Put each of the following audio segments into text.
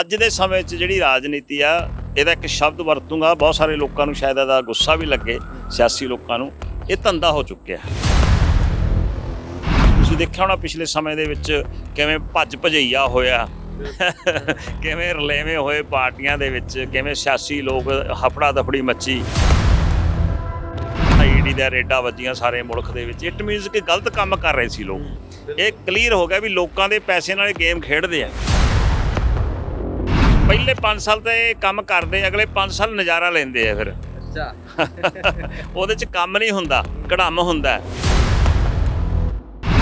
ਅੱਜ ਦੇ ਸਮੇਂ 'ਚ ਜਿਹੜੀ ਰਾਜਨੀਤੀ ਆ ਇਹਦਾ ਇੱਕ ਸ਼ਬਦ ਵਰਤੂੰਗਾ ਬਹੁਤ ਸਾਰੇ ਲੋਕਾਂ ਨੂੰ ਸ਼ਾਇਦ ਇਹਦਾ ਗੁੱਸਾ ਵੀ ਲੱਗੇ ਸਿਆਸੀ ਲੋਕਾਂ ਨੂੰ ਇਹ ਧੰਦਾ ਹੋ ਚੁੱਕਿਆ। ਤੁਸੀਂ ਦੇਖਿਆ ਹੋਣਾ ਪਿਛਲੇ ਸਮੇਂ ਦੇ ਵਿੱਚ ਕਿਵੇਂ ਭੱਜ ਭਜਈਆ ਹੋਇਆ ਕਿਵੇਂ ਰਲੇਵੇਂ ਹੋਏ ਪਾਰਟੀਆਂ ਦੇ ਵਿੱਚ ਕਿਵੇਂ ਸਿਆਸੀ ਲੋਕ ਹਫੜਾ ਦਫੜੀ ਮੱਚੀ। ਆਈਡੀ ਦਾ ਰੇਡਾ ਵੱਜੀਆਂ ਸਾਰੇ ਮੁਲਕ ਦੇ ਵਿੱਚ ਇਟ ਮੀਨਸ ਕਿ ਗਲਤ ਕੰਮ ਕਰ ਰਹੇ ਸੀ ਲੋਕ। ਇਹ ਕਲੀਅਰ ਹੋ ਗਿਆ ਵੀ ਲੋਕਾਂ ਦੇ ਪੈਸੇ ਨਾਲ ਇਹ ਗੇਮ ਖੇਡਦੇ ਆ। ਪਹਿਲੇ 5 ਸਾਲ ਤਾਂ ਕੰਮ ਕਰਦੇ ਅਗਲੇ 5 ਸਾਲ ਨਜ਼ਾਰਾ ਲੈਂਦੇ ਆ ਫਿਰ। ਅੱਛਾ। ਉਹਦੇ 'ਚ ਕੰਮ ਨਹੀਂ ਹੁੰਦਾ ਕੜਮ ਹੁੰਦਾ।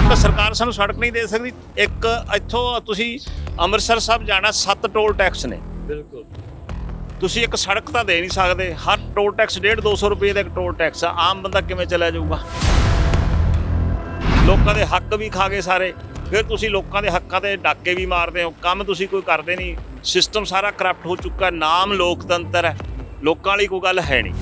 ਤਾਂ ਸਰਕਾਰ ਸਾਨੂੰ ਸੜਕ ਨਹੀਂ ਦੇ ਸਕਦੀ। ਇੱਕ ਇੱਥੋਂ ਤੁਸੀਂ ਅੰਮ੍ਰਿਤਸਰ ਸਾਹਿਬ ਜਾਣਾ ਸੱਤ ਟੋਲ ਟੈਕਸ ਨੇ। ਬਿਲਕੁਲ। ਤੁਸੀਂ ਇੱਕ ਸੜਕ ਤਾਂ ਦੇ ਨਹੀਂ ਸਕਦੇ। ਹਰ ਟੋਲ ਟੈਕਸ 1.5 200 ਰੁਪਏ ਦਾ ਇੱਕ ਟੋਲ ਟੈਕਸ ਆ। ਆਮ ਬੰਦਾ ਕਿਵੇਂ ਚਲਾ ਜਾਊਗਾ? ਲੋਕਾਂ ਦੇ ਹੱਕ ਵੀ ਖਾ ਗਏ ਸਾਰੇ। ਫਿਰ ਤੁਸੀਂ ਲੋਕਾਂ ਦੇ ਹੱਕਾਂ ਤੇ ਡਾਕੇ ਵੀ ਮਾਰਦੇ ਹੋ। ਕੰਮ ਤੁਸੀਂ ਕੋਈ ਕਰਦੇ ਨਹੀਂ। ਸਿਸਟਮ ਸਾਰਾ ਕਰਪਟ ਹੋ ਚੁੱਕਾ ਨਾਮ ਲੋਕਤੰਤਰ ਹੈ। ਲੋਕਾਂ ਵਾਲੀ ਕੋਈ ਗੱਲ ਹੈ ਨਹੀਂ।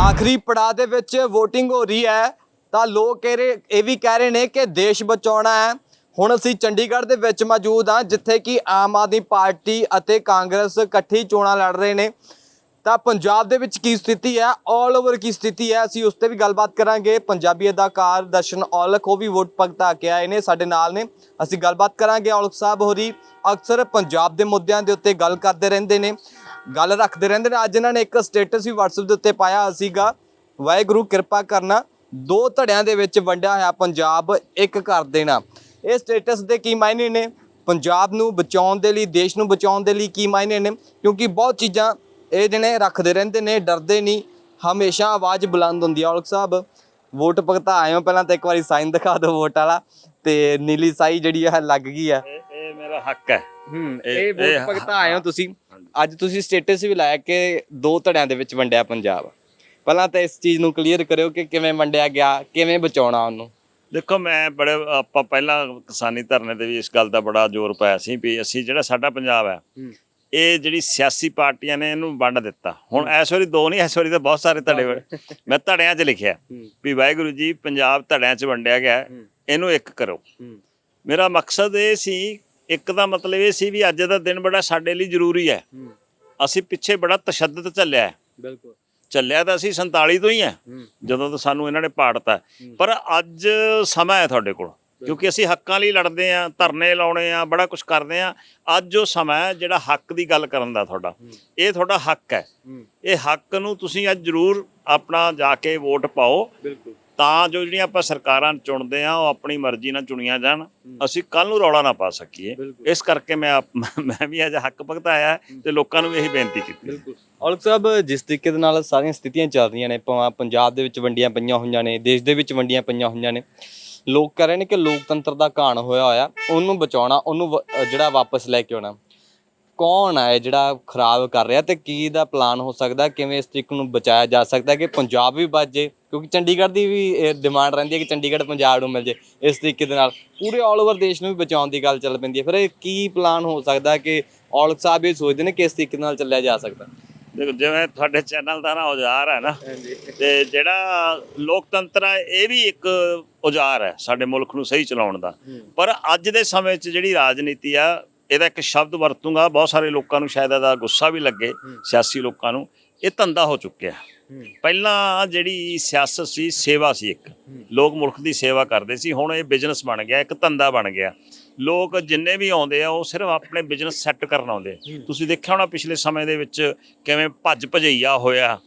ਆਖਰੀ ਪੜਾਅ ਦੇ ਵਿੱਚ VOTING ਹੋ ਰਹੀ ਹੈ, ਤਾਂ ਲੋਕ ਕਹਿ ਰਹੇ ਇਹ ਵੀ ਕਹਿ ਰਹੇ ਨੇ ਕਿ ਦੇਸ਼ ਬਚਾਉਣਾ ਹੈ। ਹੁਣ ਅਸੀਂ ਚੰਡੀਗੜ੍ਹ ਦੇ ਵਿੱਚ ਮੌਜੂਦ ਹਾਂ, ਜਿੱਥੇ ਕਿ ਆਮ ਆਦਮੀ ਪਾਰਟੀ ਅਤੇ ਕਾਂਗਰਸ ਇਕੱਠੀ ਚੋਣਾਂ ਲੜ ਰਹੇ ਨੇ। ਤਾਂ ਪੰਜਾਬ ਦੇ ਵਿੱਚ ਕੀ ਸਥਿਤੀ ਹੈ? 올 ਓਵਰ ਕੀ ਸਥਿਤੀ ਹੈ? ਅਸੀਂ ਉਸ ਤੇ ਵੀ ਗੱਲਬਾਤ ਕਰਾਂਗੇ। ਪੰਜਾਬੀ ਅਦਾਕਾਰ ਦਰਸ਼ਨ ਔਲਖ, ਉਹ ਵੀ ਵੋਟ ਭਗਤਾ ਕੇ ਆਏ ਨੇ, ਸਾਡੇ ਨਾਲ ਨੇ। ਅਸੀਂ ਗੱਲਬਾਤ ਕਰਾਂਗੇ ਔਲਖ ਸਾਹਿਬ ਹੋਰੀ। ਅਕਸਰ ਪੰਜਾਬ ਦੇ ਮੁੱਦਿਆਂ ਦੇ ਉੱਤੇ ਗੱਲ ਕਰਦੇ ਰਹਿੰਦੇ ਨੇ। ਗੱਲ ਰੱਖਦੇ ਰਹਿੰਦੇ ਨੇ। ਅੱਜ ਇਹਨਾਂ ਨੇ ਇੱਕ ਸਟੇਟਸ ਵੀ WhatsApp ਦੇ ਉੱਤੇ ਪਾਇਆ ਸੀਗਾ। ਵਾਹਿਗੁਰੂ, ਕਿਰਪਾ ਕਰਨਾ। ਦੋ ਧੜਿਆਂ ਦੇ ਵਿੱਚ ਵੰਡਿਆ ਹੋਇਆ ਪੰਜਾਬ, ਇੱਕ ਕਰ ਦੇਣਾ। ਇਹ ਸਟੇਟਸ ਦੇ ਕੀ ਮਾਇਨੇ ਨੇ? ਪੰਜਾਬ ਨੂੰ ਬਚਾਉਣ ਦੇ ਲਈ, ਦੇਸ਼ ਨੂੰ ਬਚਾਉਣ ਦੇ ਲਈ ਕੀ ਮਾਇਨੇ ਨੇ? ਕਿਉਂਕਿ ਬਹੁਤ ਚੀਜ਼ਾਂ ਇਹ ਜਿਹੜੇ ਰੱਖਦੇ ਰਹਿੰਦੇ ਨੇ ਡਰਦੇ ਨਹੀਂ। ਹਮੇਸ਼ਾ ਆਵਾਜ਼ ਬੁਲੰਦ ਹੁੰਦੀ ਹੈ ਔਲਖ ਸਾਹਿਬ। ਵੋਟ ਭਗਤਾ ਹੋ ਪਹਿਲਾਂ ਤਾਂ ਇੱਕ ਵਾਰੀ ਸਾਈਨ ਦਿਖਾ ਦਿਓ ਵੋਟ ਵਾਲਾ। ਤੇ ਨੀਲੀ ਸਾਈ ਜਿਹੜੀ ਹੈ ਲੱਗ ਗਈ ਆ। ਇਹ ਮੇਰਾ ਹੱਕ ਹੈ। ਹੂੰ ਇਹ- ਵੋਟ ਭਗਤਾ ਹੋ ਤੁਸੀਂ। ਅੱਜ ਤੁਸੀਂ ਸਟੇਟਸ ਵੀ ਲਾਇਆ ਕਿ ਦੋ ਧੜਿਆਂ ਦੇ ਵਿੱਚ ਵੰਡਿਆ ਪੰਜਾਬ। ਪਹਿਲਾਂ ਤਾਂ ਇਸ ਚੀਜ਼ ਨੂੰ ਕਲੀਅਰ ਕਰਿਓ ਕਿ ਕਿਵੇਂ ਵੰਡਿਆ ਗਿਆ ਕਿਵੇਂ ਬਚਾਉਣਾ ਉਹਨੂੰ। ਦੇਖੋ ਮੈਂ ਬੜੇ ਆਪਾਂ ਪਹਿਲਾਂ ਕਿਸਾਨੀ ਧਰਨੇ ਤੇ ਵੀ ਇਸ ਗੱਲ ਦਾ ਬੜਾ ਜ਼ੋਰ ਪਾਇਆ ਸੀ ਵੀ ਅਸੀਂ ਜਿਹੜਾ ਸਾਡਾ ਪੰਜਾਬ ਹੈ। ਇਹ ਜਿਹੜੀ ਸਿਆਸੀ ਪਾਰਟੀਆਂ ਨੇ ਇਹਨੂੰ ਵੰਡ ਦਿੱਤਾ। ਹੁਣ ਇਸ ਵਾਰੀ ਦੋ ਨਹੀਂ ਇਸ ਵਾਰੀ ਤਾਂ ਬਹੁਤ ਸਾਰੇ ਧੜੇ। ਮੈਂ ਧੜਿਆਂ 'ਚ ਲਿਖਿਆ ਵੀ ਵਾਹਿਗੁਰੂ ਜੀ ਪੰਜਾਬ ਧੜਿਆਂ 'ਚ ਵੰਡਿਆ ਗਿਆ। ਇਹਨੂੰ ਇੱਕ ਕਰੋ। ਮੇਰਾ ਮਕਸਦ ਇਹ ਸੀ ਇੱਕ ਦਾ ਮਤਲਬ ਇਹ ਸੀ ਵੀ ਅੱਜ ਦਾ ਦਿਨ ਬੜਾ ਸਾਡੇ ਲਈ ਜ਼ਰੂਰੀ ਹੈ। ਅਸੀਂ ਪਿੱਛੇ ਬੜਾ ਤਸ਼ੱਦਦ ਚੱਲਿਆ। ਬਿਲਕੁਲ। ਚੱਲਿਆ ਤਾਂ ਅਸੀਂ 47 ਤੋਂ ਹੀ ਹੈ। ਜਦੋਂ ਤੋਂ ਸਾਨੂੰ ਇਹਨਾਂ ਨੇ ਪਾੜਤਾ। ਪਰ ਅੱਜ ਸਮਾਂ ਹੈ ਤੁਹਾਡੇ ਕੋਲ। ਕਿਉਂਕਿ ਅਸੀਂ ਹੱਕਾਂ ਲਈ ਲੜਦੇ ਆ ਧਰਨੇ ਲਾਉਣੇ ਆ ਬੜਾ ਕੁਝ ਕਰਦੇ ਆ ਅੱਜ ਉਹ ਸਮਾਂ ਹੈ ਜਿਹੜਾ ਹੱਕ ਦੀ ਗੱਲ ਕਰਨ ਦਾ ਤੁਹਾਡਾ। ਇਹ ਤੁਹਾਡਾ ਹੱਕ ਹੈ। ਇਹ ਹੱਕ ਨੂੰ ਤੁਸੀਂ ਅੱਜ ਜ਼ਰੂਰ ਆਪਣਾ ਜਾ ਕੇ ਵੋਟ ਪਾਓ। ਬਿਲਕੁਲ। ਤਾਂ ਜੋ ਜਿਹੜੀਆਂ ਆਪਾਂ ਸਰਕਾਰਾਂ ਚੁਣਦੇ ਆ ਉਹ ਆਪਣੀ ਮਰਜ਼ੀ ਨਾਲ ਚੁਣੀਆਂ ਜਾਣ। ਅਸੀਂ ਕੱਲ ਨੂੰ ਰੌਲਾ ਨਾ ਪਾ ਸਕੀਏ। ਇਸ ਕਰਕੇ ਮੈਂ ਮੈਂ ਵੀ ਅੱਜ ਹੱਕ ਭਗਤਾਇਆ ਤੇ ਲੋਕਾਂ ਨੂੰ ਵੀ ਇਹੀ ਬੇਨਤੀ ਕੀਤੀ ਬਿਲਕੁਲ। ਔਲਖ ਸਾਹਿਬ ਜਿਸ ਤਰੀਕੇ ਦੇ ਨਾਲ ਸਾਰੀਆਂ ਸਥਿਤੀਆਂ ਚੱਲ ਰਹੀਆਂ ਨੇ ਭਾਵੇਂ ਪੰਜਾਬ ਦੇ ਵਿੱਚ ਵੰਡੀਆਂ ਪਈਆਂ ਹੋਈਆਂ ਨੇ ਦੇਸ਼ ਦੇ ਵਿੱਚ ਵੰਡੀਆਂ ਪਈਆਂ ਹੋਈਆਂ ਨੇ ਲੋਕ ਕਹਿ ਰਹੇ ਨੇ ਕਿ ਲੋਕਤੰਤਰ ਦਾ ਘਾਣ ਹੋਇਆ ਹੋਇਆ, ਉਹਨੂੰ ਬਚਾਉਣਾ, ਉਹਨੂੰ ਜਿਹੜਾ ਵਾਪਸ ਲੈ ਕੇ ਆਉਣਾ। ਕੌਣ ਹੈ ਜਿਹੜਾ ਖਰਾਬ ਕਰ ਰਿਹਾ ਤੇ ਕੀ ਦਾ ਪਲਾਨ ਹੋ ਸਕਦਾ, ਕਿਵੇਂ ਇਸ ਤਰੀਕ ਨੂੰ ਬਚਾਇਆ ਜਾ ਸਕਦਾ ਕਿ ਪੰਜਾਬ ਵੀ ਬਚ ਜੇ? ਕਿਉਂਕਿ ਚੰਡੀਗੜ੍ਹ ਦੀ ਵੀ ਡਿਮਾਂਡ ਰਹਿੰਦੀ ਹੈ ਕਿ ਚੰਡੀਗੜ੍ਹ ਪੰਜਾਬ ਨੂੰ ਮਿਲ ਜੇ ਇਸ ਤਰੀਕੇ ਦੇ ਨਾਲ। ਪੂਰੇ ਆਲ ਓਵਰ ਦੇਸ਼ ਨੂੰ ਵੀ ਬਚਾਉਣ ਦੀ ਗੱਲ ਚੱਲ ਪੈਂਦੀ ਹੈ। ਫਿਰ ਇਹ ਕੀ ਪਲਾਨ ਹੋ ਸਕਦਾ ਕਿ ਔਲਖ ਸਾਹਿਬ ਇਹ ਸੋਚਦੇ ਨੇ ਕਿ ਇਸ ਤਰੀਕੇ ਨਾਲ ਚੱਲਿਆ ਜਾ ਸਕਦਾ? ਦੇਖੋ ਜਿਵੇਂ ਤੁਹਾਡੇ ਚੈਨਲ ਦਾ ਨਾ ਔਜ਼ਾਰ ਹੈ ਨਾ ਤੇ ਜਿਹੜਾ ਲੋਕਤੰਤਰ ਹੈ ਇਹ ਵੀ ਇੱਕ ਔਜ਼ਾਰ ਹੈ ਸਾਡੇ ਮੁਲਕ ਨੂੰ ਸਹੀ ਚਲਾਉਣ ਦਾ। ਪਰ ਅੱਜ ਦੇ ਸਮੇਂ 'ਚ ਜਿਹੜੀ ਰਾਜਨੀਤੀ ਆ ਇਹਦਾ ਇੱਕ ਸ਼ਬਦ ਵਰਤੂੰਗਾ ਬਹੁਤ ਸਾਰੇ ਲੋਕਾਂ ਨੂੰ ਸ਼ਾਇਦ ਇਹਦਾ ਗੁੱਸਾ ਵੀ ਲੱਗੇ ਸਿਆਸੀ ਲੋਕਾਂ ਨੂੰ ਇਹ ਧੰਦਾ ਹੋ ਚੁੱਕਿਆ। ਪਹਿਲਾਂ ਜਿਹੜੀ ਸਿਆਸਤ ਸੀ ਸੇਵਾ ਸੀ ਇੱਕ। ਲੋਕ ਮੁਲਕ ਦੀ ਸੇਵਾ ਕਰਦੇ ਸੀ ਹੁਣ ਇਹ ਬਿਜ਼ਨਸ ਬਣ ਗਿਆ ਇੱਕ ਧੰਦਾ ਬਣ ਗਿਆ। ਲੋਕ ਜਿੰਨੇ ਵੀ ਆਉਂਦੇ ਆ ਉਹ ਸਿਰਫ ਆਪਣੇ ਬਿਜ਼ਨਸ ਸੈੱਟ ਕਰਨ ਆਉਂਦੇ। ਤੁਸੀਂ ਦੇਖਿਆ ਹੋਣਾ ਪਿਛਲੇ ਸਮੇਂ ਦੇ ਵਿੱਚ ਕਿਵੇਂ ਭੱਜ ਭਜਈਆ ਹੋਇਆ?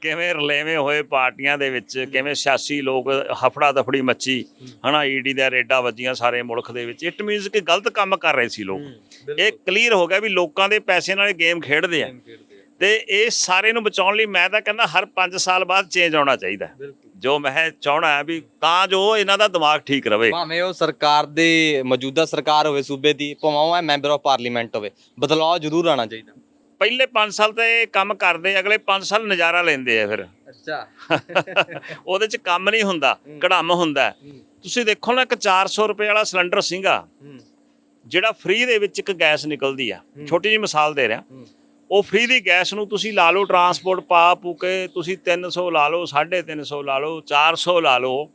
ਕਿਵੇਂ ਰਲੇਵੇਂ ਹੋਏ ਪਾਰਟੀਆਂ ਦੇ ਵਿੱਚ ਕਿਵੇਂ ਸਿਆਸੀ ਲੋਕ ਹਫੜਾ ਦਫੜੀ ਮੱਚੀ ਹਨਾ ਈਡੀ ਦਾ ਰੇਡਾ ਵੱਜੀਆਂ ਸਾਰੇ ਮੁਲਕ ਦੇ ਵਿੱਚ। ਇਟ ਮੀਨਸ ਕਿ ਗਲਤ ਕੰਮ ਕਰ ਰਹੇ ਸੀ ਲੋਕ। ਇਹ ਕਲੀਅਰ ਹੋ ਗਿਆ ਵੀ ਲੋਕਾਂ ਦੇ ਪੈਸੇ ਨਾਲ ਗੇਮ ਖੇਡਦੇ ਆ। ਤੇ ਇਹ ਸਾਰੇ ਨੂੰ ਬਚਾਉਣ ਲਈ ਮੈਂ ਤਾਂ ਕਹਿੰਦਾ ਹਰ 5 ਸਾਲ ਬਾਅਦ ਚੇਂਜ ਆਉਣਾ ਚਾਹੀਦਾ। ਜੋ ਮੈਂ ਚਾਹਣਾ ਹੈ ਵੀ ਤਾਂ ਜੋ ਇਹਨਾਂ ਦਾ ਦਿਮਾਗ ਠੀਕ ਰਵੇ। ਭਾਵੇਂ ਉਹ ਸਰਕਾਰ ਦੇ ਮੌਜੂਦਾ ਸਰਕਾਰ ਹੋਵੇ ਸੂਬੇ ਦੀ ਭਾਵੇਂ ਉਹ ਮੈਂਬਰ ਆਫ ਪਾਰਲੀਮੈਂਟ ਹੋਵੇ ਬਦਲਾਅ ਜ਼ਰੂਰ ਆਣਾ ਚਾਹੀਦਾ। ਪਹਿਲੇ 5 ਸਾਲ ਤੇ ਕੰਮ ਕਰਦੇ ਅਗਲੇ 5 ਸਾਲ ਨਜ਼ਾਰਾ ਲੈਂਦੇ ਆ ਫਿਰ। ਅੱਛਾ। ਉਹਦੇ ਚ ਕੰਮ ਨਹੀਂ ਹੁੰਦਾ ਕੜਮ ਹੁੰਦਾ। ਤੁਸੀਂ ਦੇਖੋ ਨਾ ਇੱਕ 400 ਰੁਪਏ ਵਾਲਾ ਸਿਲੰਡਰ ਸੀਗਾ ਜਿਹੜਾ ਫ੍ਰੀ ਦੇ ਵਿੱਚ ਇੱਕ ਗੈਸ ਨਿਕਲਦੀ ਆ। ਛੋਟੀ ਜਿਹੀ ਮਿਸਾਲ ਦੇ ਰਿਹਾ। ਉਹ ਫ੍ਰੀ ਦੀ ਗੈਸ ਨੂੰ ਤੁਸੀਂ ਲਾ ਲਓ ਟਰਾਂਸਪੋਰਟ ਪਾ ਪੂ ਕੇ ਤੁਸੀਂ 300 ਲਾ ਲਓ 350 ਲਾ ਲਓ 400 ਲਾ ਲਓ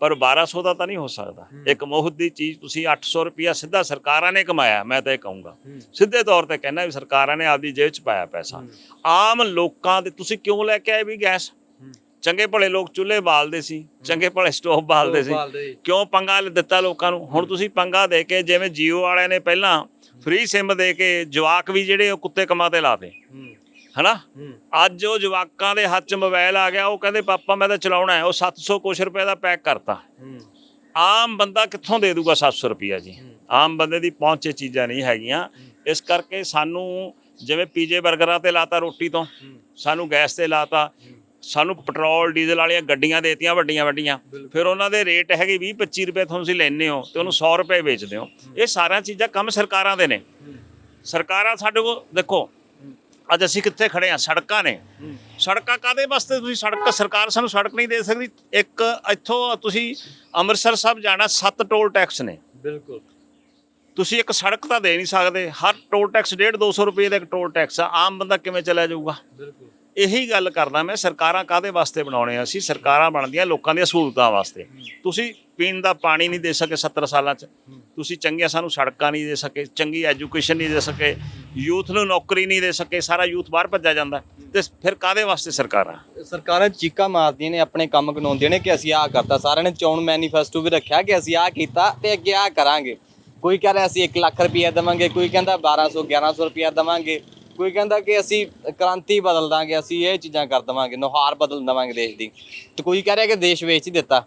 ਪਰ 1200 ਦਾ ਤਾਂ ਨਹੀਂ ਹੋ ਸਕਦਾ। ਇੱਕ ਮੁਫਤ ਦੀ ਚੀਜ਼ ਤੁਸੀਂ 800 ਰੁਪਿਆ ਸਿੱਧਾ ਸਰਕਾਰਾਂ ਨੇ ਕਮਾਇਆ ਮੈਂ ਤਾਂ ਇਹ ਕਹੂੰਗਾ। ਸਿੱਧੇ ਤੌਰ ਤੇ ਕਹਿੰਦਾ ਵੀ ਸਰਕਾਰਾਂ ਨੇ ਆਪਦੀ ਜੇਬ 'ਚ ਪਾਇਆ ਪੈਸਾ। ਆਮ ਲੋਕਾਂ ਦੇ ਤੁਸੀਂ ਕਿਉਂ ਲੈ ਕੇ ਆਏ ਵੀ ਗੈਸ ਚੰਗੇ ਭਲੇ ਲੋਕ ਚੁੱਲ੍ਹੇ ਬਾਲਦੇ ਸੀ ਚੰਗੇ ਭਲੇ ਸਟੋਵ ਬਾਲਦੇ ਸੀ। ਕਿਉਂ ਪੰਗਾ ਲ- ਦਿੱਤਾ ਲੋਕਾਂ ਨੂੰ? ਹੁਣ ਤੁਸੀਂ ਪੰਗਾ ਦੇ ਕੇ ਜਿਵੇਂ ਜੀਓ ਵਾਲਿਆਂ ਨੇ ਪਹਿਲਾਂ ਫ੍ਰੀ ਸਿਮ ਦੇ ਕੇ ਜਵਾਕ ਵੀ ਜਿਹੜੇ ਉਹ ਕੁੱਤੇ ਕੰਮਾਂ ਤੇ ਲਾਤੇ। ਹਨਾ? ਅੱਜ ਉਹ ਜਵਾਕਾਂ ਦੇ ਹੱਥ 'ਚ ਮੋਬਾਈਲ ਆ ਗਿਆ ਉਹ ਕਹਿੰਦੇ ਪਾਪਾ ਮੈਂ ਤਾਂ ਚਲਾਉਣਾ ਹੈ। ਉਹ 700 ਕੁਛ ਰੁਪਏ ਦਾ ਪੈਕ ਕਰਤਾ। ਆਮ ਬੰਦਾ ਕਿੱਥੋਂ ਦੇ ਦੂਗਾ 700 ਰੁਪਿਆ ਜੀ? ਆਮ ਬੰਦੇ ਦੀ ਪਹੁੰਚ 'ਚ ਚੀਜ਼ਾਂ ਨਹੀਂ ਹੈਗੀਆਂ। ਇਸ ਕਰਕੇ ਸਾਨੂੰ ਜਿਵੇਂ ਪੀਜੇ 버ਗਰਾਂ ਤੇ ਲਾਤਾ ਰੋਟੀ ਤੋਂ ਸਾਨੂੰ ਗੈਸ ਤੇ ਲਾਤਾ। ਸਾਨੂੰ ਪੈਟਰੋਲ ਡੀਜ਼ਲ ਵਾਲੀਆਂ ਗੱਡੀਆਂ ਦੇਤੀਆਂ ਵੱਡੀਆਂ ਵੱਡੀਆਂ। ਫਿਰ ਉਹਨਾਂ ਦੇ ਰੇਟ ਹੈਗੇ 20 25 ਰੁਪਏ ਤੁਹਾਨੂੰ ਤੁਸੀਂ ਲੈਂਦੇ ਹੋ ਤੇ ਉਹਨੂੰ 100 ਰੁਪਏ ਵੇਚਦੇ ਹੋ। ਇਹ ਸਾਰੀਆਂ ਚੀਜ਼ਾਂ ਕੰਮ ਸਰਕਾਰਾਂ ਦੇ ਨੇ। ਸਰਕਾਰਾਂ ਸਾਡੇ ਕੋਲ ਦੇਖੋ ਅੱਜ ਅਸੀਂ ਕਿੱਥੇ ਖੜੇ ਆ ਸੜਕਾਂ ਨੇ। ਸੜਕਾਂ ਕਾਦੇ ਵਾਸਤੇ ਤੁਸੀਂ ਸੜਕ ਸਰਕਾਰ ਸਾਨੂੰ ਸੜਕ ਨਹੀਂ ਦੇ ਸਕਦੀ? ਇੱਕ ਇੱਥੋਂ ਤੁਸੀਂ ਅੰਮ੍ਰਿਤਸਰ ਸਾਹਿਬ ਜਾਣਾ ਸੱਤ ਟੋਲ ਟੈਕਸ ਨੇ। ਬਿਲਕੁਲ। ਤੁਸੀਂ ਇੱਕ ਸੜਕ ਤਾਂ ਦੇ ਨਹੀਂ ਸਕਦੇ। ਹਰ ਟੋਲ ਟੈਕਸ 1.5 200 ਰੁਪਏ ਦਾ ਇੱਕ ਟੋਲ ਟੈਕਸ ਆ। ਆਮ ਬੰਦਾ ਕਿਵੇਂ ਚਲਾ ਜਾਊਗਾ? ਬਿਲਕੁਲ। ਇਹੀ ਗੱਲ ਕਰਦਾ ਮੈਂ, ਸਰਕਾਰਾਂ ਕਾਦੇ ਵਾਸਤੇ ਬਣਾਉਣੇ ਆ ਅਸੀਂ? ਸਰਕਾਰਾਂ ਬਣਦੀਆਂ ਲੋਕਾਂ ਦੀਆਂ ਸਹੂਲਤਾਂ ਵਾਸਤੇ। ਤੁਸੀਂ ਪੀਣ ਦਾ ਪਾਣੀ ਨਹੀਂ ਦੇ ਸਕੇ 70 ਸਾਲਾਂ 'ਚ। ਤੁਸੀਂ ਚੰਗੀਆਂ ਸਾਨੂੰ ਸੜਕਾਂ ਨਹੀਂ ਦੇ ਸਕੇ, ਚੰਗੀ ਐਜੂਕੇਸ਼ਨ ਨਹੀਂ ਦੇ ਸਕੇ, ਯੂਥ ਨੂੰ ਨੌਕਰੀ ਨਹੀਂ ਦੇ ਸਕੇ, ਸਾਰਾ ਯੂਥ ਬਾਹਰ ਭੱਜਿਆ ਜਾਂਦਾ। ਤੇ ਫਿਰ ਕਾਦੇ ਵਾਸਤੇ ਸਰਕਾਰਾਂ? ਸਰਕਾਰਾਂ ਚੀਕਾਂ ਮਾਰਦੀਆਂ ਨੇ, ਆਪਣੇ ਕੰਮ ਗਨਾਉਂਦੀਆਂ ਨੇ ਕਿ ਅਸੀਂ ਆਹ ਕਰਤਾ। ਸਾਰਿਆਂ ਨੇ ਚੋਣ ਮੈਨੀਫੈਸਟੋ ਵੀ ਰੱਖਿਆ ਕਿ ਅਸੀਂ ਆਹ ਕੀਤਾ ਤੇ ਅੱਗੇ ਆਹ ਕਰਾਂਗੇ। ਕੋਈ ਕਹਿ ਰਿਹਾ ਅਸੀਂ 1 ਲੱਖ ਰੁਪਇਆ ਦੇਵਾਂਗੇ, ਕੋਈ ਕਹਿੰਦਾ 1200 1100 ਰੁਪਇਆ ਦੇਵਾਂਗੇ। ਕੋਈ ਕਹਿੰਦਾ ਕਿ ਅਸੀਂ ਕ੍ਰਾਂਤੀ ਬਦਲ ਦਾਂਗੇ ਅਸੀਂ ਇਹ ਚੀਜ਼ਾਂ ਕਰ ਦੇਵਾਂਗੇ ਨੁਹਾਰ ਬਦਲ ਦੇਵਾਂਗੇ ਦੇਸ਼ ਦੀ। ਤੇ ਕੋਈ ਕਹਿ ਰਿਹਾ ਕਿ ਦੇਸ਼ ਵੇਚ ਹੀ ਦਿੱਤਾ।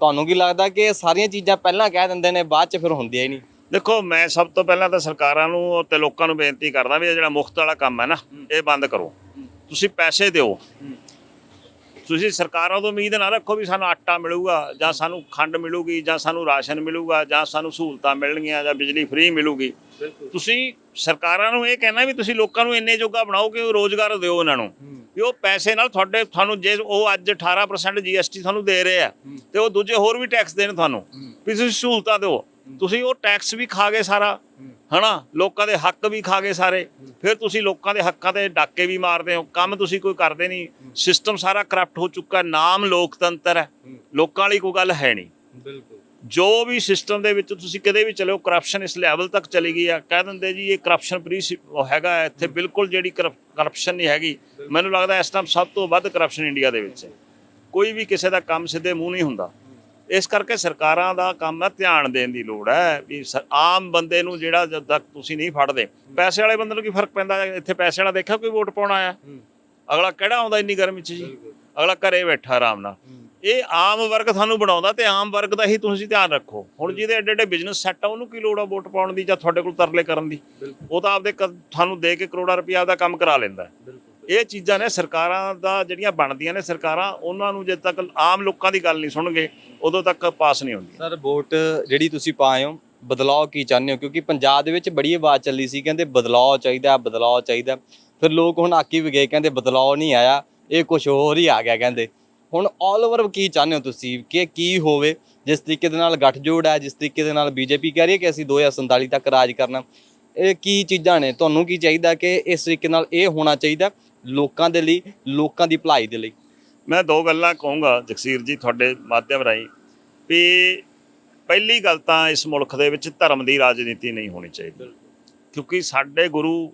ਤੁਹਾਨੂੰ ਕੀ ਲੱਗਦਾ ਕਿ ਇਹ ਸਾਰੀਆਂ ਚੀਜ਼ਾਂ ਪਹਿਲਾਂ ਕਹਿ ਦਿੰਦੇ ਨੇ ਬਾਅਦ ਚ ਫਿਰ ਹੁੰਦੀਆਂ ਹੀ ਨਹੀਂ? ਦੇਖੋ ਮੈਂ ਸਭ ਤੋਂ ਪਹਿਲਾਂ ਤਾਂ ਸਰਕਾਰਾਂ ਨੂੰ ਤੇ ਲੋਕਾਂ ਨੂੰ ਬੇਨਤੀ ਕਰਦਾ ਵੀ ਇਹ ਜਿਹੜਾ ਮੁਫਤ ਵਾਲਾ ਕੰਮ ਹੈ ਨਾ ਇਹ ਬੰਦ ਕਰੋ। ਤੁਸੀਂ ਪੈਸੇ ਦਿਓ। ਤੁਸੀਂ ਸਰਕਾਰਾਂ ਤੋਂ ਉਮੀਦ ਨਾ ਰੱਖੋ ਵੀ ਸਾਨੂੰ ਆਟਾ ਮਿਲੂਗਾ ਜਾਂ ਸਾਨੂੰ ਖੰਡ ਮਿਲੂਗੀ ਜਾਂ ਸਾਨੂੰ ਰਾਸ਼ਨ ਮਿਲੂਗਾ ਜਾਂ ਸਾਨੂੰ ਸਹੂਲਤਾਂ ਮਿਲਣਗੀਆਂ ਜਾਂ ਬਿਜਲੀ ਫ੍ਰੀ ਮਿਲੂਗੀ। ਤੁਸੀਂ ਸਰਕਾਰਾਂ ਨੂੰ ਇਹ ਕਹਿਣਾ ਵੀ ਤੁਸੀਂ ਲੋਕਾਂ ਨੂੰ ਇੰਨੇ ਜੋਗਾ ਬਣਾਓ ਕਿ ਉਹ ਰੋਜ਼ਗਾਰ ਦਿਓ ਉਹਨਾਂ ਨੂੰ। ਵੀ ਉਹ ਪੈਸੇ ਨਾਲ ਤੁਹਾਡੇ ਤੁਹਾਨੂੰ ਜੇ ਉਹ ਅੱਜ 18% GST ਤੁਹਾਨੂੰ ਦੇ ਰਹੇ ਆ ਤੇ ਉਹ ਦੂਜੇ ਹੋਰ ਵੀ ਟੈਕਸ ਦੇਣ ਤੁਹਾਨੂੰ। ਵੀ ਤੁਸੀਂ ਸਹੂਲਤਾਂ ਦਿਓ। ਤੁਸੀਂ ਉਹ ਟੈਕਸ ਵੀ ਖਾ ਗਏ ਸਾਰਾ। ਹਨਾ? ਲੋਕਾਂ ਦੇ ਹੱਕ ਵੀ ਖਾ ਗਏ ਸਾਰੇ। ਫਿਰ ਤੁਸੀਂ ਲੋਕਾਂ ਦੇ ਹੱਕਾਂ ਤੇ ਡਾਕੇ ਵੀ ਮਾਰਦੇ ਹੋ। ਕੰਮ ਤੁਸੀਂ ਕੋਈ ਕਰਦੇ ਨਹੀਂ। ਸਿਸਟਮ ਸਾਰਾ ਕਰਪਟ ਹੋ ਚੁੱਕਾ ਨਾਮ ਲੋਕਤੰਤਰ ਹੈ। ਲੋਕਾਂ ਵਾਲੀ ਕੋਈ ਗੱਲ ਹੈ ਨਹੀਂ। ਬਿਲਕੁਲ। ਜੋ ਵੀ ਸਿਸਟਮ ਦੇ ਵਿੱਚ ਤੁਸੀਂ ਕਦੇ ਵੀ ਚਲੋ ਕਰਪਸ਼ਨ ਇਸ ਲੈਵਲ ਤੱਕ ਚਲੀ ਗਈ ਆ। ਕਹਿ ਦਿੰਦੇ ਜੀ ਇਹ ਕਰਪਸ਼ਨ ਫ੍ਰੀ ਹੈਗਾ ਇੱਥੇ ਬਿਲਕੁਲ ਜਿਹੜੀ ਕਰਪਸ਼ਨ ਨਹੀਂ ਹੈਗੀ। ਮੈਨੂੰ ਲੱਗਦਾ ਇਸ ਟਾਈਮ ਸਭ ਤੋਂ ਵੱਧ ਕਰਪਸ਼ਨ ਇੰਡੀਆ ਦੇ ਵਿੱਚ ਹੈ। ਕੋਈ ਵੀ ਕਿਸੇ ਦਾ ਕੰਮ ਸਿੱਧੇ ਮੂੰਹ ਨਹੀਂ ਹੁੰਦਾ। ਇਸ ਕਰਕੇ ਸਰਕਾਰਾਂ ਦਾ ਕੰਮ ਹੈ ਧਿਆਨ ਦੇਣ ਦੀ ਲੋੜ ਹੈ ਵੀ ਆਮ ਬੰਦੇ ਨੂੰ ਜਿਹੜਾ ਜਦ ਤੱਕ ਤੁਸੀਂ ਨਹੀਂ ਫੜਦੇ ਪੈਸੇ ਵਾਲੇ ਬੰਦੇ ਨੂੰ ਕੀ ਫ਼ਰਕ ਪੈਂਦਾ? ਇੱਥੇ ਪੈਸੇ ਵਾਲਾ ਦੇਖਿਆ ਕੋਈ ਵੋਟ ਪਾਉਣ ਆਇਆ? ਅਗਲਾ ਕਿਹੜਾ ਆਉਂਦਾ ਇੰਨੀ ਗਰਮੀ 'ਚ ਜੀ? ਅਗਲਾ ਘਰੇ ਬੈਠਾ ਆਰਾਮ ਨਾਲ। ਇਹ ਆਮ ਵਰਗ ਤੁਹਾਨੂੰ ਬਣਾਉਂਦਾ ਤੇ ਆਮ ਵਰਗ ਦਾ ਹੀ ਤੁਸੀਂ ਧਿਆਨ ਰੱਖੋ। ਹੁਣ ਜਿਹਦੇ ਐਡੇ ਐਡੇ ਬਿਜ਼ਨਸ ਸੈੱਟ ਆ ਉਹਨੂੰ ਕੀ ਲੋੜ ਆ ਵੋਟ ਪਾਉਣ ਦੀ ਜਾਂ ਤੁਹਾਡੇ ਕੋਲ ਤਰਲੇ ਕਰਨ ਦੀ? ਉਹ ਤਾਂ ਆਪਦੇ ਤੁਹਾਨੂੰ ਦੇ ਕੇ ਕਰੋੜਾਂ ਰੁਪਏ ਦਾ ਕੰਮ ਕਰਾ ਲੈਂਦਾ। ਇਹ ਚੀਜ਼ਾਂ ਨੇ ਸਰਕਾਰਾਂ ਦਾ ਜਿਹੜੀਆਂ ਬਣਦੀਆਂ ਨੇ ਸਰਕਾਰਾਂ, ਉਹਨਾਂ ਨੂੰ ਜਦ ਤੱਕ ਆਮ ਲੋਕਾਂ ਦੀ ਗੱਲ ਨਹੀਂ ਸੁਣਨਗੇ, ਉਦੋਂ ਤੱਕ ਪਾਸ ਨਹੀਂ ਹੁੰਦੀ। ਸਰ, ਵੋਟ ਜਿਹੜੀ ਤੁਸੀਂ ਪਾਏ ਹੋ ਬਦਲਾਅ ਕੀ ਚਾਹੁੰਦੇ ਹੋ? ਕਿਉਂਕਿ ਪੰਜਾਬ ਦੇ ਵਿੱਚ ਬੜੀ ਆਵਾਜ਼ ਚੱਲੀ ਸੀ, ਕਹਿੰਦੇ ਬਦਲਾਅ ਚਾਹੀਦਾ ਬਦਲਾਅ ਚਾਹੀਦਾ। ਫਿਰ ਲੋਕ ਹੁਣ ਆਕੀ ਵੀ ਗਏ, ਕਹਿੰਦੇ ਬਦਲਾਅ ਨਹੀਂ ਆਇਆ, ਇਹ ਕੁਝ ਹੋਰ ਹੀ ਆ ਗਿਆ, ਕਹਿੰਦੇ। ਹੁਣ ਆਲ ਓਵਰ ਕੀ ਚਾਹੁੰਦੇ ਹੋ ਤੁਸੀਂ? ਕਿ ਕੀ ਹੋਵੇ? ਜਿਸ ਤਰੀਕੇ ਦੇ ਨਾਲ ਗੱਠਜੋੜ ਹੈ, ਜਿਸ ਤਰੀਕੇ ਦੇ ਨਾਲ ਬੀਜੇਪੀ ਕਹਿ ਰਹੀ ਹੈ ਕਿ ਅਸੀਂ 2047 ਤੱਕ ਰਾਜ ਕਰਨਾ। ਇਹ ਕੀ ਚੀਜ਼ਾਂ ਨੇ? ਤੁਹਾਨੂੰ ਕੀ ਚਾਹੀਦਾ ਕਿ ਇਸ ਤਰੀਕੇ ਨਾਲ ਇਹ ਹੋਣਾ ਚਾਹੀਦਾ? ਲੋਕਾਂ ਦੇ ਲਈ ਲੋਕਾਂ ਦੀ ਭਲਾਈ ਦੇ ਲਈ। ਮੈਂ ਦੋ ਗੱਲਾਂ ਕਹੂੰਗਾ ਜਗਸੀਰ ਜੀ ਤੁਹਾਡੇ ਮਾਧਿਅਮ ਰਾਹੀਂ ਵੀ ਪਹਿਲੀ ਗੱਲ ਤਾਂ ਇਸ ਮੁਲਕ ਦੇ ਵਿੱਚ ਧਰਮ ਦੀ ਰਾਜਨੀਤੀ ਨਹੀਂ ਹੋਣੀ ਚਾਹੀਦੀ। ਕਿਉਂਕਿ ਸਾਡੇ ਗੁਰੂ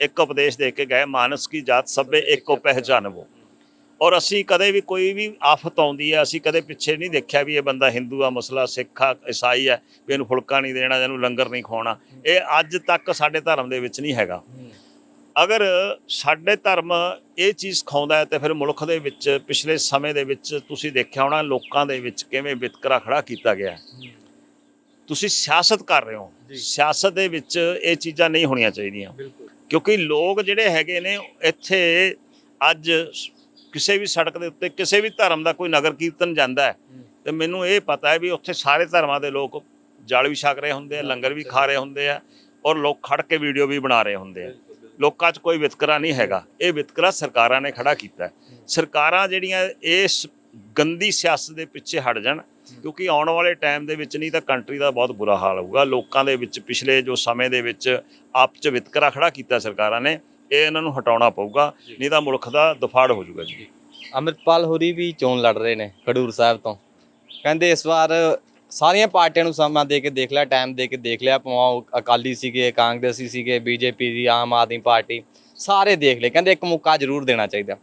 ਇੱਕ ਉਪਦੇਸ਼ ਦੇ ਕੇ ਗਏ ਮਾਨਸ ਕੀ ਜਾਤ ਸਭੇ ਇੱਕੋ ਪਹਿਚਾਨਵੋ। ਔਰ ਅਸੀਂ ਕਦੇ ਵੀ ਕੋਈ ਵੀ ਆਫਤ ਆਉਂਦੀ ਹੈ ਅਸੀਂ ਕਦੇ ਪਿੱਛੇ ਨਹੀਂ ਦੇਖਿਆ ਵੀ ਇਹ ਬੰਦਾ ਹਿੰਦੂ ਆ ਮੁਸਲਾ ਸਿੱਖ ਆ ਈਸਾਈ ਹੈ ਵੀ ਇਹਨੂੰ ਫੁਲਕਾ ਨਹੀਂ ਦੇਣਾ ਇਹਨੂੰ ਲੰਗਰ ਨਹੀਂ ਖਵਾਉਣਾ। ਇਹ ਅੱਜ ਤੱਕ ਸਾਡੇ ਧਰਮ ਦੇ ਵਿੱਚ ਨਹੀਂ ਹੈਗਾ। ਅਗਰ ਸਾਡੇ ਧਰਮ ਇਹ ਚੀਜ਼ ਸਿਖਾਉਂਦਾ ਹੈ ਤੇ ਫਿਰ ਮੁਲਕ ਦੇ ਵਿੱਚ ਪਿਛਲੇ ਸਮੇਂ ਦੇ ਵਿੱਚ ਤੁਸੀਂ ਦੇਖਿਆ ਹੋਣਾ ਲੋਕਾਂ ਦੇ ਵਿੱਚ ਕਿਵੇਂ ਵਿਤਕਰਾ ਖੜਾ ਕੀਤਾ ਗਿਆ। ਤੁਸੀਂ ਸਿਆਸਤ ਕਰ ਰਹੇ ਹੋ। ਸਿਆਸਤ ਦੇ ਵਿੱਚ ਇਹ ਚੀਜ਼ਾਂ ਨਹੀਂ ਹੋਣੀਆਂ ਚਾਹੀਦੀਆਂ। ਕਿਉਂਕਿ ਲੋਕ ਜਿਹੜੇ ਹੈਗੇ ਨੇ ਇੱਥੇ ਅੱਜ ਕਿਸੇ ਵੀ ਸੜਕ ਦੇ ਉੱਤੇ ਕਿਸੇ ਵੀ ਧਰਮ ਦਾ ਕੋਈ ਨਗਰ ਕੀਰਤਨ ਜਾਂਦਾ ਹੈ ਤੇ ਮੈਨੂੰ ਇਹ ਪਤਾ ਹੈ ਵੀ ਉੱਥੇ ਸਾਰੇ ਧਰਮਾਂ ਦੇ ਲੋਕ ਜਲ ਵੀ ਛਕ ਰਹੇ ਹੁੰਦੇ ਆ ਲੰਗਰ ਵੀ ਖਾ ਰਹੇ ਹੁੰਦੇ ਆ ਔਰ ਲੋਕ ਖੜ ਕੇ ਵੀਡੀਓ ਵੀ ਬਣਾ ਰਹੇ ਹੁੰਦੇ ਆ। ਲੋਕਾਂ 'ਚ ਕੋਈ ਵਿਤਕਰਾ ਨਹੀਂ ਹੈਗਾ। ਇਹ ਵਿਤਕਰਾ ਸਰਕਾਰਾਂ ਨੇ ਖੜਾ ਕੀਤਾ। ਸਰਕਾਰਾਂ ਜਿਹੜੀਆਂ ਇਸ ਗੰਦੀ ਸਿਆਸਤ ਦੇ ਪਿੱਛੇ ਹਟ ਜਾਣ ਕਿਉਂਕਿ ਆਉਣ ਵਾਲੇ ਟਾਈਮ ਦੇ ਵਿੱਚ ਨਹੀਂ ਤਾਂ ਕੰਟਰੀ ਦਾ ਬਹੁਤ ਬੁਰਾ ਹਾਲ ਹੋਊਗਾ। ਲੋਕਾਂ ਦੇ ਵਿੱਚ ਪਿਛਲੇ ਜੋ ਸਮੇਂ ਦੇ ਵਿੱਚ ਆਪ 'ਚ ਵਿਤਕਰਾ ਖੜਾ ਕੀਤਾ ਸਰਕਾਰਾਂ ਨੇ ਇਹ ਇਹਨਾਂ ਨੂੰ ਹਟਾਉਣਾ ਪਊਗਾ ਨਹੀਂ ਤਾਂ ਮੁਲਕ ਦਾ ਦਫਾੜ ਹੋ ਜਾਊਗਾ ਜੀ। ਅੰਮ੍ਰਿਤਪਾਲ ਹੋਰੀ ਵੀ ਚੋਣ ਲੜ ਰਹੇ ਨੇ ਖਡੂਰ ਸਾਹਿਬ ਤੋਂ। ਕਹਿੰਦੇ ਇਸ ਵਾਰ ਸਾਰੀਆਂ ਪਾਰਟੀਆਂ ਨੂੰ ਸਮਾਂ ਦੇ ਕੇ ਦੇਖ ਲਿਆ ਟਾਈਮ ਦੇ ਕੇ ਦੇਖ ਲਿਆ, ਭਾਵੇਂ ਅਕਾਲੀ ਸੀਗੇ, ਕਾਂਗਰਸੀ ਸੀਗੇ, ਬੀਜੇਪੀ ਦੀ, ਆਮ ਆਦਮੀ ਪਾਰਟੀ, ਸਾਰੇ ਦੇਖ ਲਏ। ਕਹਿੰਦੇ ਇੱਕ ਮੌਕਾ ਜ਼ਰੂਰ ਦੇਣਾ ਚਾਹੀਦਾ।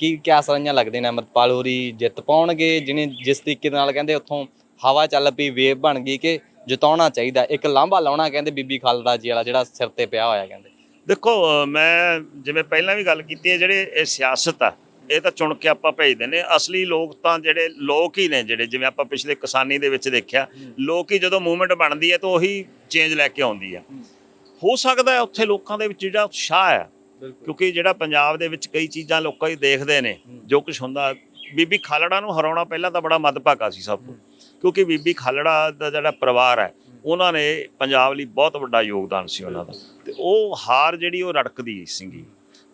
ਕੀ, ਕਿਆ ਸਰਾਈਆਂ ਲੱਗਦੇ ਨੇ? ਅਮਰਪਾਲ ਹੋਰੀ ਜਿੱਤ ਪਾਉਣਗੇ, ਜਿਹਨੇ ਜਿਸ ਤਰੀਕੇ ਨਾਲ ਕਹਿੰਦੇ ਉੱਥੋਂ ਹਵਾ ਚੱਲ ਪਈ ਵੇਵ ਬਣ ਗਈ ਕਿ ਜਿਤਾਉਣਾ ਚਾਹੀਦਾ। ਇੱਕ ਲਾਂਭਾ ਲਾਉਣਾ ਕਹਿੰਦੇ ਬੀਬੀ ਖਾਲਦਾ ਜੀ ਵਾਲਾ, ਜਿਹੜਾ ਸਿਰ ਤੇ ਪਿਆ ਹੋਇਆ ਕਹਿੰਦੇ। ਦੇਖੋ ਮੈਂ ਜਿਵੇਂ ਪਹਿਲਾਂ ਵੀ ਗੱਲ ਕੀਤੀ ਹੈ, ਜਿਹੜੇ ਇਹ ਸਿਆਸਤ ਆ ਇਹ ਤਾਂ ਚੁਣ ਕੇ ਆਪਾਂ ਭੇਜਦੇ ਨੇ ਅਸਲੀ ਲੋਕ ਤਾਂ ਜਿਹੜੇ ਲੋਕ ਹੀ ਨੇ ਜਿਹੜੇ ਜਿਵੇਂ ਆਪਾਂ ਪਿਛਲੇ ਕਿਸਾਨੀ ਦੇ ਵਿੱਚ ਦੇਖਿਆ ਲੋਕ ਹੀ ਜਦੋਂ ਮੂਵਮੈਂਟ ਬਣਦੀ ਹੈ ਤਾਂ ਉਹੀ ਚੇਂਜ ਲੈ ਕੇ ਆਉਂਦੀ ਆ। ਹੋ। ਸਕਦਾ ਹੈ ਉੱਥੇ ਲੋਕਾਂ ਦੇ ਵਿੱਚ ਜਿਹੜਾ ਉਤਸ਼ਾਹ ਹੈ ਕਿਉਂਕਿ ਜਿਹੜਾ ਪੰਜਾਬ ਦੇ ਵਿੱਚ ਕਈ ਚੀਜ਼ਾਂ ਲੋਕਾਂ ਹੀ ਦੇਖਦੇ ਨੇ ਜੋ ਕੁਝ ਹੁੰਦਾ। ਬੀਬੀ ਖਾਲੜਾ ਨੂੰ ਹਰਾਉਣਾ ਪਹਿਲਾਂ ਤਾਂ ਬੜਾ ਮੱਦਭਾਗਾ ਸੀ ਸਭ ਤੋਂ। ਕਿਉਂਕਿ ਬੀਬੀ ਖਾਲੜਾ ਦਾ ਜਿਹੜਾ ਪਰਿਵਾਰ ਹੈ। ਉਹਨਾਂ ਨੇ ਪੰਜਾਬ ਲਈ ਬਹੁਤ ਵੱਡਾ ਯੋਗਦਾਨ ਸੀ ਉਹਨਾਂ ਦਾ। ਤੇ ਉਹ ਹਾਰ ਜਿਹੜੀ ਉਹ ਰੜਕਦੀ ਸੀਗੀ।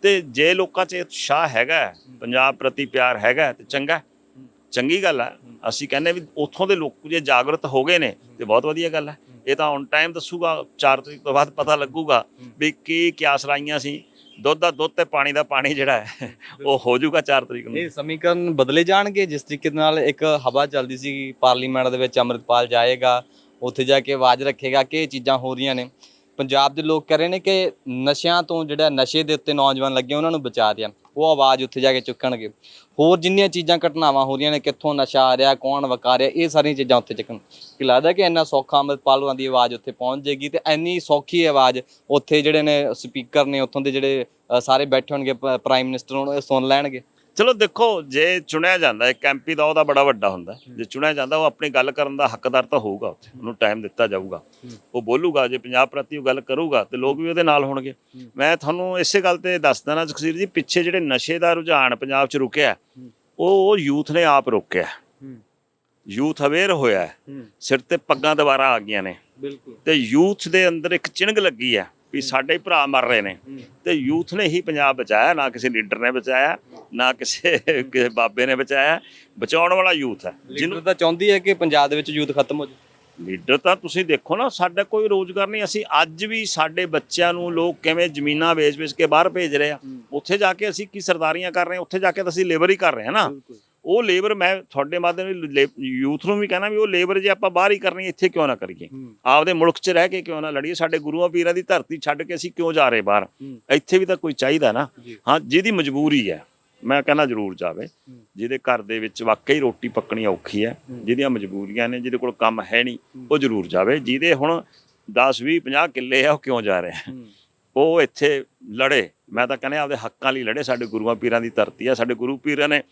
ਤੇ ਜੇ ਲੋਕਾਂ 'ਚ ਉਤਸ਼ਾਹ ਹੈਗਾ ਪੰਜਾਬ ਪ੍ਰਤੀ ਪਿਆਰ ਹੈਗਾ ਤੇ ਚੰਗਾ। ਚੰਗੀ ਗੱਲ ਹੈ। ਅਸੀਂ ਕਹਿੰਦੇ ਵੀ ਉੱਥੋਂ ਦੇ ਲੋਕ ਜੇ ਜਾਗਰਤ ਹੋ ਗਏ ਨੇ ਤੇ ਬਹੁਤ ਵਧੀਆ ਗੱਲ ਹੈ। ਇਹ ਤਾਂ ਔਨ ਟਾਈਮ ਦੱਸੂਗਾ 4 ਤਰੀਕ ਤੋਂ ਬਾਅਦ ਪਤਾ ਲੱਗੂਗਾ ਵੀ ਕੀ ਕਿਆਸ ਰਾਈਆਂ ਸੀ। ਦੁੱਧ ਦਾ ਦੁੱਧ ਤੇ ਪਾਣੀ ਦਾ ਪਾਣੀ ਜਿਹੜਾ ਹੈ ਉਹ ਹੋ ਜਾਊਗਾ 4 ਤਰੀਕ ਨੂੰ। ਇਹ ਸਮੀਕਰਨ ਬਦਲੇ ਜਾਣਗੇ। ਜਿਸ ਤਰੀਕੇ ਨਾਲ ਇੱਕ ਹਵਾ ਚੱਲਦੀ ਸੀ ਪਾਰਲੀਮੈਂਟ ਦੇ ਵਿੱਚ ਅੰਮ੍ਰਿਤਪਾਲ ਜਾਏਗਾ ਉੱਥੇ ਜਾ ਕੇ ਆਵਾਜ਼ ਰੱਖੇਗਾ ਕਿ ਇਹ ਚੀਜ਼ਾਂ ਹੋ ਰਹੀਆਂ ਨੇ। ਪੰਜਾਬ ਦੇ ਲੋਕ ਕਹਿ ਰਹੇ ਨੇ ਕਿ ਨਸ਼ਿਆਂ ਤੋਂ ਜਿਹੜਾ ਨਸ਼ੇ ਦੇ ਉੱਤੇ ਨੌਜਵਾਨ ਲੱਗੇ, ਉਹਨਾਂ ਨੂੰ ਬਚਾ ਦਿਆ ਉਹ ਆਵਾਜ਼ ਉੱਥੇ ਜਾ ਕੇ ਚੁੱਕਣਗੇ। ਹੋਰ ਜਿੰਨੀਆਂ ਚੀਜ਼ਾਂ ਘਟਨਾਵਾਂ ਹੋ ਰਹੀਆਂ ਨੇ, ਕਿੱਥੋਂ ਨਸ਼ਾ ਆ ਰਿਹਾ, ਕੌਣ ਵਕਾ ਰਿਹਾ, ਇਹ ਸਾਰੀਆਂ ਚੀਜ਼ਾਂ ਉੱਥੇ ਚੱਕਣ। ਕਿ ਲੱਗਦਾ ਕਿ ਇੰਨਾ ਸੌਖਾ ਅੰਮ੍ਰਿਤਪਾਲ ਹੋਰਾਂ ਦੀ ਆਵਾਜ਼ ਉੱਥੇ ਪਹੁੰਚ ਜੇਗੀ ਤੇ ਇੰਨੀ ਸੌਖੀ ਆਵਾਜ਼ ਉੱਥੇ ਜਿਹੜੇ ਨੇ ਸਪੀਕਰ ਨੇ, ਉੱਥੋਂ ਦੇ ਜਿਹੜੇ ਸਾਰੇ ਬੈਠੇ ਹੋਣਗੇ ਪ੍ਰਾਈਮ ਮਿਨਿਸਟਰ ਉਹਨੂੰ ਇਹ ਸੁਣ ਲੈਣਗੇ। ਚਲੋ ਦੇਖੋ ਜੇ ਚੁਣਿਆ ਜਾਂਦਾ ਇੱਕ ਐਮਪੀ ਦਾ ਉਹਦਾ ਬੜਾ ਵੱਡਾ ਹੁੰਦਾ। ਜੇ ਚੁਣਿਆ ਜਾਂਦਾ ਉਹ ਆਪਣੀ ਗੱਲ ਕਰਨ ਦਾ ਹੱਕਦਾਰ ਤਾਂ ਹੋਊਗਾ ਉੱਥੇ। ਉਹਨੂੰ ਟਾਈਮ ਦਿੱਤਾ ਜਾਊਗਾ। ਉਹ ਬੋਲੂਗਾ ਜੇ ਪੰਜਾਬ ਪ੍ਰਤੀ ਉਹ ਗੱਲ ਕਰੂਗਾ ਤੇ ਲੋਕ ਵੀ ਉਹਦੇ ਨਾਲ ਹੋਣਗੇ। ਮੈਂ ਤੁਹਾਨੂੰ ਇਸੇ ਗੱਲ ਤੇ ਦੱਸ ਦੇਣਾ ਜਗਸੀਰ ਜੀ ਪਿੱਛੇ ਜਿਹੜੇ ਨਸ਼ੇ ਦਾ ਰੁਝਾਨ ਪੰਜਾਬ 'ਚ ਰੁਕਿਆ ਉਹ ਯੂਥ ਨੇ ਆਪ ਰੋਕਿਆ। ਯੂਥ ਅਵੇਅਰ ਹੋਇਆ। ਸਿਰ ਤੇ ਪੱਗਾਂ ਦੁਬਾਰਾ ਆ ਗਈਆਂ ਨੇ। ਬਿਲਕੁਲ। ਤੇ ਯੂਥ ਦੇ ਅੰਦਰ ਇੱਕ ਚਿਣਗ ਲੱਗੀ ਹੈ। ਵੀ ਸਾਡੇ ਭਰਾ ਮਰ ਰਹੇ ਨੇ। ਤੇ ਯੂਥ ਨੇ ਹੀ ਪੰਜਾਬ ਬਚਾਇਆ ਨਾ ਕਿਸੇ ਲੀਡਰ ਨੇ ਬਚਾਇਆ ਨਾ ਕਿਸੇ ਕਿਸੇ ਬਾਬੇ ਨੇ ਬਚਾਇਆ। ਬਚਾਉਣ ਵਾਲਾ ਯੂਥ ਹੈ। ਜਿਹਨੂੰ ਤਾਂ ਚਾਹੁੰਦੀ ਹੈ ਕਿ ਪੰਜਾਬ ਦੇ ਵਿੱਚ ਯੂਥ ਖਤਮ ਹੋ ਜਾਵੇ ਲੀਡਰ ਤਾਂ ਤੁਸੀਂ ਦੇਖੋ ਨਾ ਸਾਡਾ ਕੋਈ ਰੋਜ਼ਗਾਰ ਨਹੀਂ। ਅਸੀਂ ਅੱਜ ਵੀ ਸਾਡੇ ਬੱਚਿਆਂ ਨੂੰ ਲੋਕ ਕਿਵੇਂ ਜ਼ਮੀਨਾਂ ਵੇਚ-ਵੇਚ ਕੇ ਬਾਹਰ ਭੇਜ ਰਹੇ ਆ। ਉੱਥੇ ਜਾ ਕੇ ਅਸੀਂ ਕੀ ਸਰਦਾਰੀਆਂ ਕਰ ਰਹੇ ਹਾਂ ਉੱਥੇ ਜਾ ਕੇ ਤਾਂ ਅਸੀਂ ਲੇਬਰ ਹੀ ਕਰ ਰਹੇ ਹਾਂ ਨਾ। ਉਹ ਲੇਬਰ ਮੈਂ ਤੁਹਾਡੇ ਮਾਧਿਅਮ ਯੂਥ ਨੂੰ ਵੀ ਕਹਿਣਾ ਵੀ ਉਹ ਲੇਬਰ ਜੇ ਆਪਾਂ ਬਾਹਰ ਹੀ ਕਰਨੀ ਇੱਥੇ ਕਿਉਂ ਨਾ ਕਰੀਏ? ਆਪਦੇ ਮੁਲਕ 'ਚ ਰਹਿ ਕੇ ਕਿਉਂ ਨਾ ਲੜੀਏ? ਸਾਡੇ ਗੁਰੂਆਂ ਪੀਰਾਂ ਦੀ ਧਰਤੀ ਛੱਡ ਕੇ ਅਸੀਂ ਕਿਉਂ ਜਾ ਰਹੇ ਬਾਹਰ? ਇੱਥੇ ਵੀ ਤਾਂ ਕੋਈ ਚਾਹੀਦਾ ਨਾ। ਹਾਂ ਜਿਹਦੀ ਮਜਬੂਰੀ ਹੈ ਮੈਂ ਕਹਿੰਦਾ ਜ਼ਰੂਰ ਜਾਵੇ। ਜਿਹਦੇ ਘਰ ਦੇ ਵਿੱਚ ਵਾਕਈ ਰੋਟੀ ਪੱਕਣੀ ਔਖੀ ਹੈ ਜਿਹਦੀਆਂ ਮਜਬੂਰੀਆਂ ਨੇ ਜਿਹਦੇ ਕੋਲ ਕੰਮ ਹੈ ਨਹੀਂ ਉਹ ਜ਼ਰੂਰ ਜਾਵੇ। ਜਿਹਦੇ ਹੁਣ 10 20 50 ਕਿੱਲੇ ਆ ਉਹ ਕਿਉਂ ਜਾ ਰਿਹਾ ਉਹ ਇੱਥੇ ਲੜੇ। ਮੈਂ ਤਾਂ ਕਹਿੰਦਾ ਆਪਦੇ ਹੱਕਾਂ ਲਈ ਲੜੇ। ਸਾਡੇ ਗੁਰੂਆਂ ਪੀਰਾਂ ਦੀ ਧਰਤੀ ਹੈ। ਸਾਡੇ ਗੁਰੂ ਪੀਰਾਂ ਨੇ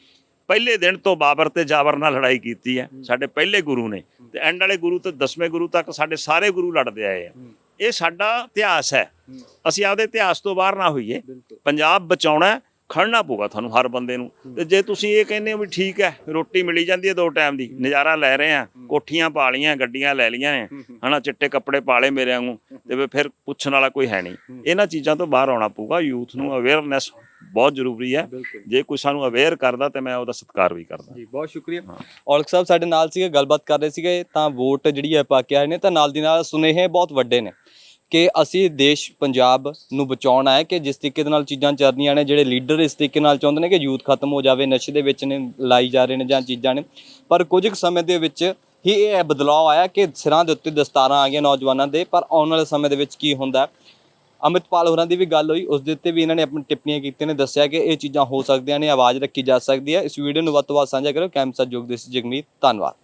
ਪਹਿਲੇ ਦਿਨ ਤੋਂ ਬਾਬਰ ਤੇ ਜਾਬਰ ਨਾਲ ਲੜਾਈ ਕੀਤੀ ਹੈ। ਸਾਡੇ ਪਹਿਲੇ ਗੁਰੂ ਨੇ। ਤੇ ਐਂਡ ਵਾਲੇ ਗੁਰੂ ਤੇ ਦਸਵੇਂ ਗੁਰੂ ਤੱਕ ਸਾਡੇ ਸਾਰੇ ਗੁਰੂ ਲੜਦੇ ਆਏ ਆ। ਇਹ ਸਾਡਾ ਇਤਿਹਾਸ ਹੈ। ਅਸੀਂ ਆਪਦੇ ਇਤਿਹਾਸ ਤੋਂ ਬਾਹਰ ਨਾ ਹੋਈਏ। ਪੰਜਾਬ ਬਚਾਉਣਾ ਹੈ, ਖੜਨਾ ਪਊਗਾ ਤੁਹਾਨੂੰ ਹਰ ਬੰਦੇ ਨੂੰ। ਤੇ ਜੇ ਤੁਸੀਂ ਇਹ ਕਹਿੰਦੇ ਹੋ ਵੀ ਠੀਕ ਹੈ ਰੋਟੀ ਮਿਲੀ ਜਾਂਦੀ ਹੈ ਦੋ ਟਾਈਮ ਦੀ ਨਜ਼ਾਰਾ ਲੈ ਰਹੇ ਆ ਕੋਠੀਆਂ ਪਾ ਲਈਆਂ ਗੱਡੀਆਂ ਲੈ ਲਈਆਂ ਨੇ ਹਨਾ ਚਿੱਟੇ ਕੱਪੜੇ ਪਾਲੇ ਮੇਰੇ ਵਾਂਗੂ ਤੇ ਫਿਰ ਪੁੱਛਣ ਵਾਲਾ ਕੋਈ ਹੈ ਨਹੀਂ। ਇਹਨਾਂ ਚੀਜ਼ਾਂ ਤੋਂ ਬਾਹਰ ਆਉਣਾ ਪਊਗਾ ਯੂਥ ਨੂੰ ਅਵੇਅਰਨੈਸ ਬਹੁਤ ਜ਼ਰੂਰੀ ਹੈ। ਜੇ ਕੋਈ ਸਾਨੂੰ ਅਵੇਅਰ ਕਰਦਾ ਤੇ ਮੈਂ ਉਹਦਾ ਸਤਿਕਾਰ ਵੀ ਕਰਦਾ। ਜੀ ਬਹੁਤ ਸ਼ੁਕਰੀਆ। ਔਲਖ ਸਾਹਿਬ ਸਾਡੇ ਨਾਲ ਸੀਗੇ ਗੱਲਬਾਤ ਕਰ ਰਹੇ ਸੀਗੇ ਤਾਂ ਵੋਟ ਜਿਹੜੀ ਹੈ ਪਾ ਕੇ ਆਏ ਨੇ ਤਾਂ ਨਾਲ ਦੀ ਨਾਲ ਸੁਨੇਹੇ ਬਹੁਤ ਵੱਡੇ ਨੇ ਕਿ ਅਸੀਂ ਦੇਸ਼ ਪੰਜਾਬ ਨੂੰ ਬਚਾਉਣਾ ਹੈ ਕਿ ਜਿਸ ਤਰੀਕੇ ਦੇ ਨਾਲ ਚੀਜ਼ਾਂ ਚੱਲ ਰਹੀਆਂ ਨੇ ਜਿਹੜੇ ਲੀਡਰ ਇਸ ਤਰੀਕੇ ਨਾਲ ਚਾਹੁੰਦੇ ਨੇ ਕਿ ਯੂਥ ਖਤਮ ਹੋ ਜਾਵੇ ਨਸ਼ੇ ਦੇ ਵਿੱਚ ਨੇ ਲਾਈ ਜਾ ਰਹੇ ਨੇ ਜਾਂ ਚੀਜ਼ਾਂ ਨੇ। ਪਰ ਕੁਝ ਕੁ ਸਮੇਂ ਦੇ ਵਿੱਚ ਹੀ ਇਹ ਬਦਲਾਅ ਆਇਆ ਕਿ ਸਿਰਾਂ ਦੇ ਉੱਤੇ ਦਸਤਾਰਾਂ ਆ ਗਈਆਂ ਨੌਜਵਾਨਾਂ ਦੇ ਪਰ ਆਉਣ ਵਾਲੇ ਸਮੇਂ ਦੇ ਵਿੱਚ ਕੀ ਹੁੰਦਾ ਹੈ? ਅਮਿਤਪਾਲ ਹੋਰਾਂ ਦੀ ਵੀ ਗੱਲ ਹੋਈ, ਉਸ ਦੇ ਉੱਤੇ ਵੀ ਇਹਨਾਂ ਨੇ ਆਪਣੀ ਟਿੱਪਣੀਆਂ ਕੀਤੀਆਂ ਨੇ, ਦੱਸਿਆ ਕਿ ਇਹ ਚੀਜ਼ਾਂ ਹੋ ਸਕਦੀਆਂ ਨੇ, ਆਵਾਜ਼ ਰੱਖੀ ਜਾ ਸਕਦੀ ਹੈ। ਇਸ ਵੀਡੀਓ ਨੂੰ ਵੱਧ ਤੋਂ ਵੱਧ ਸਾਂਝਾ ਕਰੋ। ਕੈਂਪਸਾ ਜੋਗਦੇਸ਼ ਜਗਮੀਤ, ਧੰਨਵਾਦ।